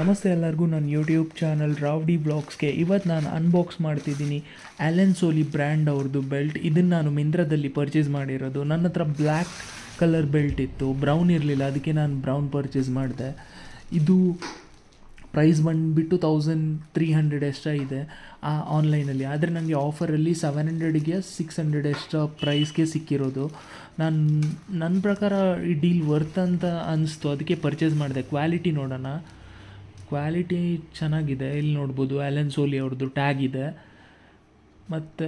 ನಮಸ್ತೆ ಎಲ್ಲರಿಗೂ ನನ್ನ ಯೂಟ್ಯೂಬ್ ಚಾನಲ್ ರಾವ್ಡಿ ಬ್ಲಾಗ್ಸ್ಗೆ ಇವತ್ತು ನಾನು ಅನ್ಬಾಕ್ಸ್ ಮಾಡ್ತಿದ್ದೀನಿ ಆ್ಯಲೆನ್ ಸೋಲಿ ಬ್ರ್ಯಾಂಡ್ ಅವ್ರದ್ದು ಬೆಲ್ಟ್ ಇದನ್ನು ನಾನು ಮಿಂದ್ರದಲ್ಲಿ ಪರ್ಚೇಸ್ ಮಾಡಿರೋದು. ನನ್ನ ಹತ್ರ ಬ್ಲ್ಯಾಕ್ ಕಲರ್ ಬೆಲ್ಟ್ ಇತ್ತು. ಬ್ರೌನ್ ಇರಲಿಲ್ಲ, ಅದಕ್ಕೆ ನಾನು ಬ್ರೌನ್ ಪರ್ಚೇಸ್ ಮಾಡಿದೆ. ಇದು ಪ್ರೈಸ್ ಬಂದುಬಿಟ್ಟು ತೌಸಂಡ್ ತ್ರೀ ಹಂಡ್ರೆಡ್ ಎಷ್ಟ ಇದೆ, ಆ ಆನ್ಲೈನಲ್ಲಿ ಆದರೆ ನನಗೆ ಆಫರಲ್ಲಿ ಸೆವೆನ್ ಹಂಡ್ರೆಡ್ಗೆ ಸಿಕ್ಸ್ ಹಂಡ್ರೆಡ್ ಎಷ್ಟು ಪ್ರೈಸ್ಗೆ ಸಿಕ್ಕಿರೋದು. ನಾನು ನನ್ನ ಪ್ರಕಾರ ಈ ಡೀಲ್ ವರ್ತ್ ಅಂತ ಅನ್ನಿಸ್ತು ಅದಕ್ಕೆ ಪರ್ಚೇಸ್ ಮಾಡಿದೆ. ಕ್ವಾಲಿಟಿ ನೋಡೋಣ. ಕ್ವಾಲಿಟಿ ಚೆನ್ನಾಗಿದೆ. ಇಲ್ಲಿ ನೋಡ್ಬೋದು ಅಲೆನ್ ಸೋಲಿ ಅವ್ರದ್ದು ಟ್ಯಾಗ್ ಇದೆ. ಮತ್ತು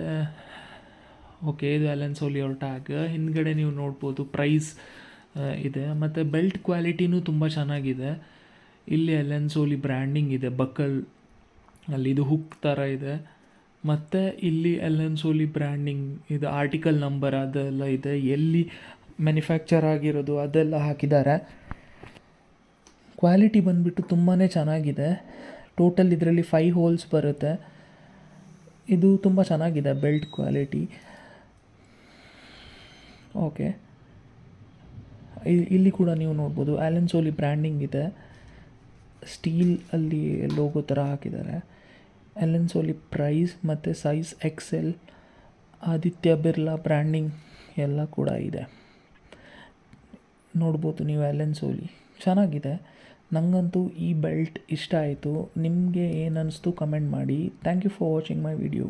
ಓಕೆ ಇದು ಅಲೆನ್ ಸೋಲಿ ಅವ್ರ ಟ್ಯಾಗ್ ಹಿಂದ್ಗಡೆ ನೀವು ನೋಡ್ಬೋದು ಪ್ರೈಸ್ ಇದೆ. ಮತ್ತು ಬೆಲ್ಟ್ ಕ್ವಾಲಿಟಿನೂ ತುಂಬ ಚೆನ್ನಾಗಿದೆ. ಇಲ್ಲಿ ಎಲೆನ್ ಸೋಲಿ ಬ್ರ್ಯಾಂಡಿಂಗ್ ಇದೆ ಬಕ್ಕಲ್ ಅಲ್ಲಿ ಇದು ಹುಕ್ ಥರ ಇದೆ. ಮತ್ತು ಇಲ್ಲಿ ಎಲೆನ್ ಸೋಲಿ ಬ್ರ್ಯಾಂಡಿಂಗ್ ಇದು ಆರ್ಟಿಕಲ್ ನಂಬರ್ ಅದೆಲ್ಲ ಇದೆ. ಎಲ್ಲಿ ಮ್ಯಾನುಫ್ಯಾಕ್ಚರ್ ಆಗಿರೋದು ಅದೆಲ್ಲ ಹಾಕಿದ್ದಾರೆ. ಕ್ವಾಲಿಟಿ ಬಂದುಬಿಟ್ಟು ತುಂಬಾ ಚೆನ್ನಾಗಿದೆ. ಟೋಟಲ್ ಇದರಲ್ಲಿ ಫೈವ್ ಹೋಲ್ಸ್ ಬರುತ್ತೆ. ಇದು ತುಂಬ ಚೆನ್ನಾಗಿದೆ ಬೆಲ್ಟ್ ಕ್ವಾಲಿಟಿ ಓಕೆ ಇಲ್ಲಿ ಕೂಡ ನೀವು ನೋಡ್ಬೋದು ಆ್ಯಲೆನ್ಸೋಲಿ ಬ್ರ್ಯಾಂಡಿಂಗ್ ಇದೆ. ಸ್ಟೀಲ್ ಅಲ್ಲಿ ಲೋಗೋ ಥರ ಹಾಕಿದ್ದಾರೆ. ಆ್ಯಲೆನ್ ಸೋಲಿ ಪ್ರೈಸ್ ಮತ್ತು size Excel Aditya Birla branding ಎಲ್ಲ ಕೂಡ ಇದೆ. ನೋಡ್ಬೋದು ನೀವು ಆ್ಯಲೆನ್ ಸೋಲಿ ಚೆನ್ನಾಗಿದೆ. ನನಗಂತೂ ಈ ಬೆಲ್ಟ್ ಇಷ್ಟ ಆಯಿತು. ನಿಮಗೆ ಏನು ಅನ್ನಿಸ್ತು ಕಮೆಂಟ್ ಮಾಡಿ. Thank you for watching my video